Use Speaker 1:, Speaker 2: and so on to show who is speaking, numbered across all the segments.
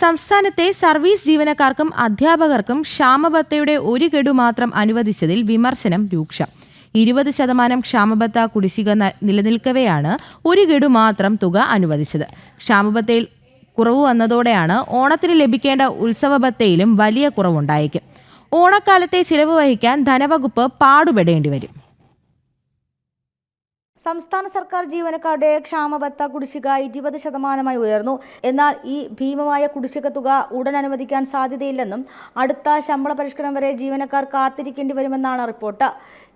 Speaker 1: സംസ്ഥാനത്തെ സർവീസ് ജീവനക്കാർക്കും അധ്യാപകർക്കും ക്ഷാമബത്തയുടെ ഒരു ഗഡു മാത്രം അനുവദിച്ചതിൽ വിമർശനം രൂക്ഷം. ഇരുപത് ശതമാനം ക്ഷാമബത്ത കുടിശ്ശിക നിലനിൽക്കവെയാണ് ഒരു ഗഡു മാത്രം തുക അനുവദിച്ചത്. ക്ഷാമബത്തയിൽ കുറവ് വന്നതോടെയാണ് ഓണത്തിന് ലഭിക്കേണ്ട ഉത്സവബത്തയിലും വലിയ കുറവുണ്ടായേക്കും. ഓണക്കാലത്തെ ചിലവ് വഹിക്കാൻ ധനവകുപ്പ് പാടുപെടേണ്ടി വരും
Speaker 2: സംസ്ഥാന സർക്കാർ ജീവനക്കാരുടെ ക്ഷാമബത്ത കുടിശ്ശിക ഇരുപത് ശതമാനമായി ഉയർന്നു. എന്നാൽ ഈ ഭീമമായ കുടിശ്ശിക തുക ഉടൻ അനുവദിക്കാൻ സാധ്യതയില്ലെന്നും അടുത്ത ശമ്പള പരിഷ്കരണം വരെ ജീവനക്കാർ കാത്തിരിക്കേണ്ടി വരുമെന്നാണ് റിപ്പോർട്ട്.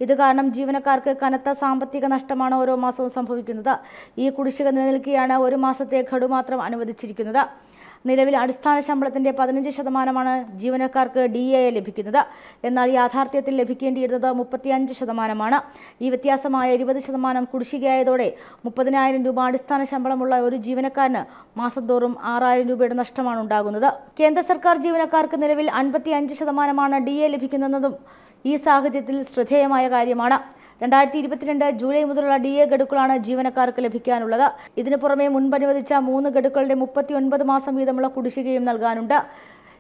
Speaker 2: ഇത് കാരണം ജീവനക്കാർക്ക് കനത്ത സാമ്പത്തിക നഷ്ടമാണ് ഓരോ മാസവും സംഭവിക്കുന്നത്. ഈ കുടിശ്ശിക നിലനിൽക്കുകയാണ് ഒരു മാസത്തെ ഘടു മാത്രം അനുവദിച്ചിരിക്കുന്നത്. നിലവിൽ അടിസ്ഥാന ശമ്പളത്തിന്റെ പതിനഞ്ച് ശതമാനമാണ് ജീവനക്കാർക്ക് ഡി എ ലഭിക്കുന്നത്. എന്നാൽ യാഥാർത്ഥ്യത്തിൽ ലഭിക്കേണ്ടിയിരുന്നത് മുപ്പത്തിയഞ്ച് ശതമാനമാണ്. ഈ വ്യത്യാസമായ ഇരുപത് ശതമാനം കുടിശ്ശികയായതോടെ മുപ്പതിനായിരം രൂപ അടിസ്ഥാന ശമ്പളമുള്ള ഒരു ജീവനക്കാരന് മാസംതോറും ആറായിരം രൂപയുടെ നഷ്ടമാണ് ഉണ്ടാകുന്നത്. കേന്ദ്ര സർക്കാർ ജീവനക്കാർക്ക് നിലവിൽ അൻപത്തിയഞ്ച് ശതമാനമാണ് ഡി എ ലഭിക്കുന്നതെന്നതും ഈ സാഹചര്യത്തിൽ ശ്രദ്ധേയമായ കാര്യമാണ്. രണ്ടായിരത്തി ഇരുപത്തിരണ്ട് ജൂലൈ മുതലുള്ള ഡി എ ഗഡുക്കളാണ് ജീവനക്കാർക്ക് ലഭിക്കാനുള്ളത്. ഇതിനു പുറമെ മുൻപനുവദിച്ച മൂന്ന് ഗഡുക്കളുടെ മുപ്പത്തി ഒൻപത് മാസം വീതമുള്ള കുടിശ്ശികയും നൽകാനുണ്ട്.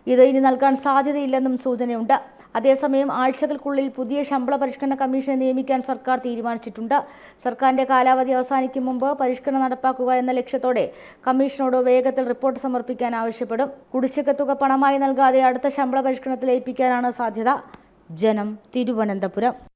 Speaker 2: ഇത് ഇനി നൽകാൻ സാധ്യതയില്ലെന്നും സൂചനയുണ്ട്. അതേസമയം ആഴ്ചകൾക്കുള്ളിൽ പുതിയ ശമ്പള പരിഷ്കരണ കമ്മീഷനെ നിയമിക്കാൻ സർക്കാർ തീരുമാനിച്ചിട്ടുണ്ട്. സർക്കാരിന്റെ കാലാവധി അവസാനിക്കും മുമ്പ് പരിഷ്കരണം നടപ്പാക്കുക എന്ന ലക്ഷ്യത്തോടെ കമ്മീഷനോട് വേഗത്തിൽ റിപ്പോർട്ട് സമർപ്പിക്കാൻ ആവശ്യപ്പെടും. കുടിശ്ശിക തുക പണമായി നൽകാതെ അടുത്ത ശമ്പള പരിഷ്കരണത്തിൽ ഏൽപ്പിക്കാനാണ് സാധ്യത. ജനം തിരുവനന്തപുരം.